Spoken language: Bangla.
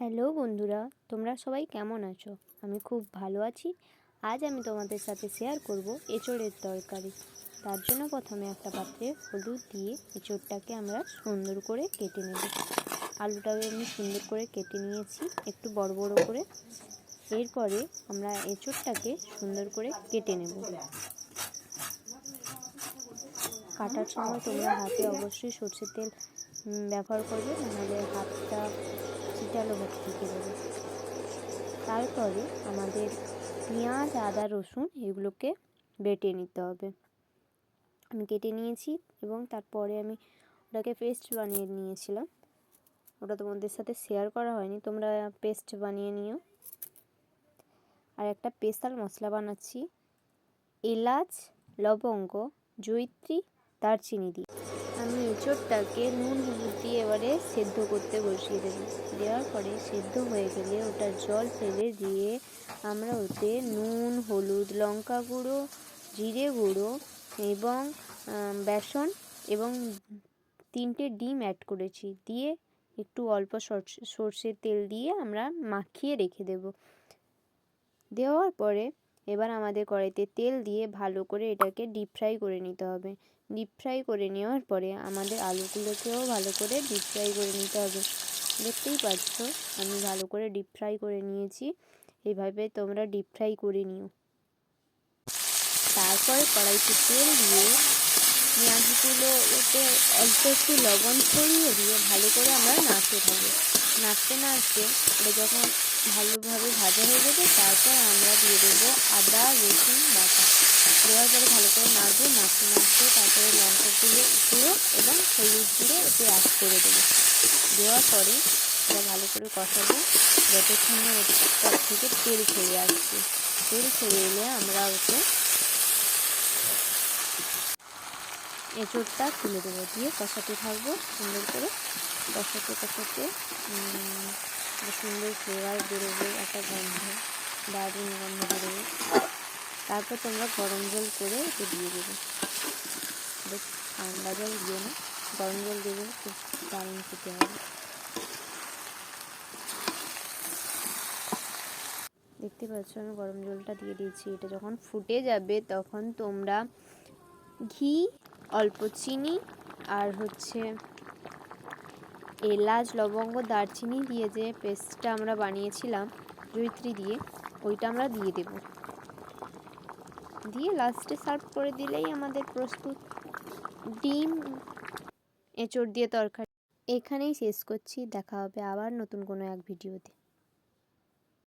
হ্যালো বন্ধুরা, তোমরা সবাই কেমন আছো? আমি খুব ভালো আছি। আজ আমি তোমাদের সাথে শেয়ার করব এঁচড়ের তরকারি। তার জন্য প্রথমে একটা পাত্রে হলুদ দিয়ে এঁচড়টাকে আমরা সুন্দর করে কেটে নেব। আলুটাকে আমি সুন্দর করে কেটে নিয়েছি, একটু বড় বড় করে। এরপরে আমরা এঁচড়টাকে সুন্দর করে কেটে নেব। কাটার সময় তোমরা হাতে অবশ্যই সর্ষের তেল ব্যবহার করবে নাহলে হাতটা চিটালো ভাত থেকে দেবে তারপরে আমাদের পেঁয়াজ, আদা, রসুন এগুলোকে বেটে নিতে হবে। আমি কেটে নিয়েছি এবং তারপরে আমি ওটাকে পেস্ট বানিয়ে নিয়েছিলাম। ওটা তোমাদের সাথে শেয়ার করা হয়নি, তোমরা পেস্ট বানিয়ে নিও। আর একটা স্পেশাল মশলা বানাচ্ছি, এলাচ, লবঙ্গ জৈত্রী দারচিনি দিয়ে। এঁচোড়টাকে নুন, হলুদ দিয়ে এবারে সেদ্ধ করতে বসিয়ে দেবো। দেওয়ার পরে সেদ্ধ হয়ে গেলে ওটা জল ফেলে দিয়ে আমরা ওতে নুন, হলুদ, লঙ্কা গুঁড়ো, জিরে গুঁড়ো এবং বেসন এবং তিনটে ডিম অ্যাড করেছি। দিয়ে একটু অল্প সরষে, সর্ষের তেল দিয়ে আমরা মাখিয়ে রেখে দেব। দেওয়ার পরে এবার আমাদের কড়াইতে তেল দিয়ে ভালো করে এটাকে ডিপ ফ্রাই করে নিতে হবে। ডিপ ফ্রাই করে নেওয়ার পরে আমাদের আলুগুলোকেও ভালো করে ডিপ ফ্রাই করে নিতে হবে। দেখতেই পাচ্ছ, আমি ভালো করে ডিপ ফ্রাই করে নিয়েছি। এইভাবে তোমরা ডিপ ফ্রাই করে নিও। তারপর কড়াইতে তেল দিয়ে পেঁয়াজগুলো ওতে অল্প একটু লবণ ছড়িয়ে দিয়ে ভালো করে আমরা নাড়তে থাকব। নাড়তে নাড়তে এটা যখন ভালোভাবে ভাজা হয়ে যাবে, তারপর আমরা দিয়ে দেবো আদা, রসুন, বাটা। দেওয়ার পরে ভালো করে নাড়বো তারপরে লঙ্কা গুঁড়ো এবং হলুদ গুঁড়ো এতে অ্যাড করে দেবো। দেওয়ার পরে এটা ভালো করে কষাবো। যতক্ষণ ওটার থেকে তেল ছেড়ে আসছে। তেল ছেড়ে এলে আমরা ওতে এঁচোড়টা তুলে দেবো। দিয়ে কষাতে থাকব সুন্দর করে। কষাতে কষাতে সুন্দর ফ্লেভার বেরোবে, একটা গন্ধ, দারুণ গন্ধ বেরোবে। তারপর তোমরা গরম জল করে এতে দিয়ে দেবে। ঠান্ডা জল দিয়ে না, গরম জল দেবে খুব দারুণ খেতে হবে। দেখতে পাচ্ছ আমি গরম জলটা দিয়ে দিয়েছি। এটা যখন ফুটে যাবে তখন তোমরা ঘি, অল্প চিনি আর হচ্ছে এলাচ, লবঙ্গ, দারচিনি দিয়ে যে পেস্টটা আমরা বানিয়েছিলাম জৈত্রী দিয়ে, ওইটা আমরা দিয়ে দেব। দিয়ে লাস্টে সার্ভ করে দিলেই আমাদের প্রস্তুত। ডিম এঁচড় দিয়ে তরকারি। এখানেই শেষ করছি। দেখা হবে আবার নতুন কোনো এক ভিডিওতে।